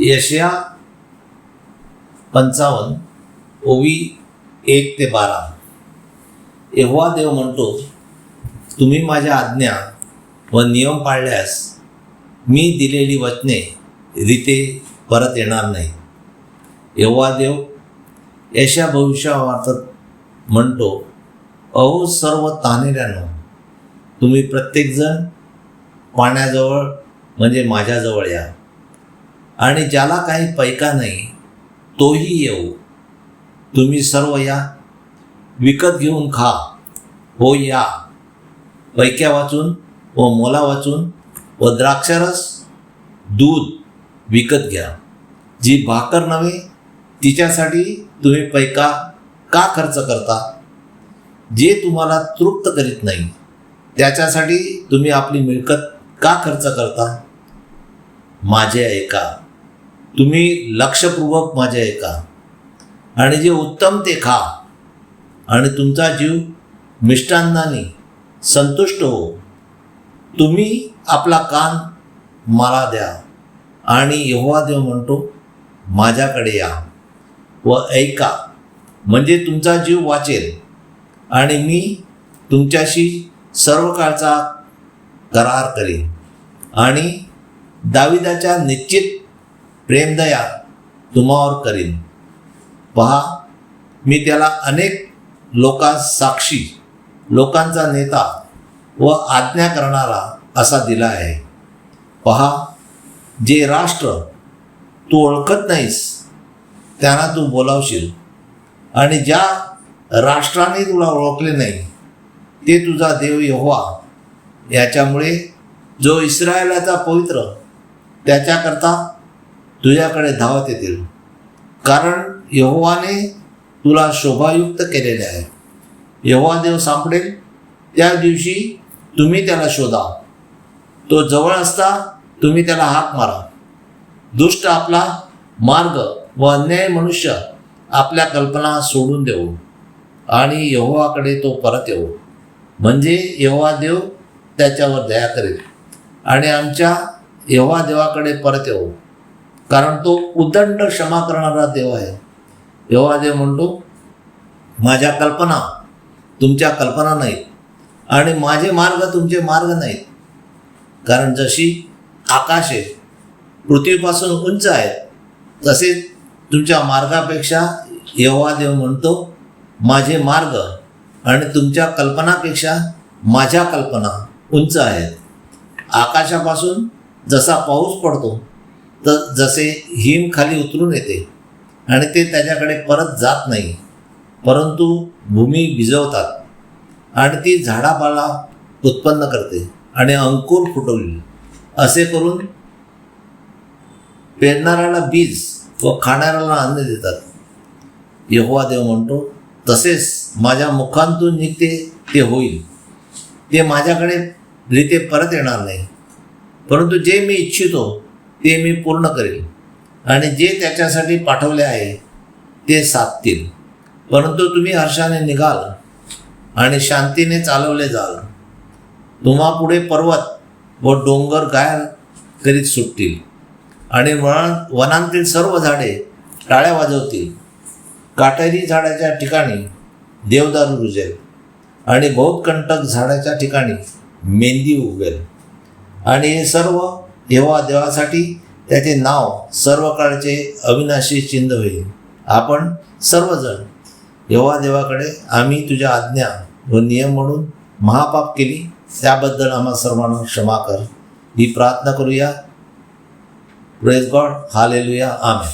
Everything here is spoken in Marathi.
यशया पंचावन्न ओवी एक ते बारा. एव्हा देव म्हणतो तुम्ही माझ्या आज्ञा व नियम पाळल्यास मी दिलेली वचने रीते परत येणार नाही. एव्हा देव यशा भविष्यावार्थ म्हणतो अहो सर्व तानेऱ्यानो तुम्ही प्रत्येकजण पाण्याजवळ म्हणजे माझ्याजवळ या. आणि ज्याला काही पैका नाही तोही येऊ. तुम्ही सर्व या. विकत घेऊन खा. हो या. पैक्या वाचून व मोला वाचून व द्राक्षरस दूध विकत घ्या. जी भाकर नव्हे तिच्यासाठी तुम्ही पैका का खर्च करता? जे तुम्हाला तृप्त करीत नाही त्याच्यासाठी तुम्ही आपली मिळकत का खर्च करता? माझे ऐका. तुम्ही लक्षपूर्वक माझे ऐका. आणि जे उत्तम ते खा. आणि तुमचा जीव मिष्टान्नाने संतुष्ट हो. तुम्ही आपला कान मला द्या. आणि यहोवा देव म्हणतो माझ्याकडे या व ऐका. म्हणजे तुमचा जीव वाचेल. आणि मी तुमच्याशी सर्व काळचा करार करेन. आणि दाविदाच्या निश्चित प्रेमदया तुम्हावर करीन. पहा मी त्याला अनेक लोकांस साक्षी लोकांचा नेता व आज्ञा करणारा असा दिला आहे. पहा जे राष्ट्र तू ओळखत नाहीस त्यांना तू बोलावशील आणि ज्या राष्ट्राने तुला ओळखले नाही ते तुझा देव यहोवा. याच्यामुळे जो इस्रायलाचा पवित्र त्याच्याकरता तुझ्याकडे धावत येतील. कारण यहोवाने तुला शोभायुक्त केलेले आहे. यहोवा देव सापडेल त्या दिवशी तुम्ही त्याला शोधा. तो जवळ असता तुम्ही त्याला हाक मारा. दुष्ट आपला मार्ग व अन्याय मनुष्य आपल्या कल्पना सोडून देऊ आणि यहोवाकडे तो परत येऊ म्हणजे यहोवा देव त्याच्यावर दया करेल आणि आमच्या यहोवा देवाकडे परत येऊ कारण तो उदंड क्षमा करणारा देव आहे. एवढा देव म्हणतो माझ्या कल्पना तुमच्या कल्पना नाहीत आणि माझे मार्ग तुमचे मार्ग नाहीत. कारण जशी आकाशे पृथ्वीपासून उंच आहेत तसेच तुमच्या मार्गापेक्षा यहोवा देव म्हणतो माझे मार्ग आणि तुमच्या कल्पनापेक्षा माझ्या कल्पना उंच आहेत. आकाशापासून जसा पाऊस पडतो तर जसे हिम खाली उतरून येते आणि ते त्याच्याकडे परत जात नाही परंतु भूमी भिजवतात आणि ती झाडापाला उत्पन्न करते आणि अंकुर फुटवली असे करून पेरणाऱ्याला बीज व खाणाऱ्याला अन्न देतात. यहोवा देव म्हणतो तसेच माझ्या मुखांतून निघते ते होईल. ते माझ्याकडे रीते परत येणार नाही. परंतु जे मी इच्छितो ते मी पूर्ण करेल. आणि जे त्याच्यासाठी पाठवले आहे ते साधतील. परंतु तुम्ही हर्षाने निघाल आणि शांतीने चालवले जाल. तुम्हा पुढे पर्वत व डोंगर गायर करीत सुटतील. आणि वन वनांतील सर्व झाडे टाळ्या वाजवतील. काटेरी झाडाच्या ठिकाणी देवदारू रुजेल. आणि बहुतकंटक झाडाच्या ठिकाणी मेंदी उगेल आणि हे सर्व येव्हा देवासाठी त्याचे नाव सर्व काळचे अविनाशी चिन्ह होईल. आपण सर्वजण येव्हा देवाकडे आम्ही तुझ्या आज्ञा व नियम म्हणून महापाप केली त्याबद्दल आम्हा सर्वांना क्षमा कर. ही प्रार्थना करूया. प्रेज गॉड हालेलुया आम्ही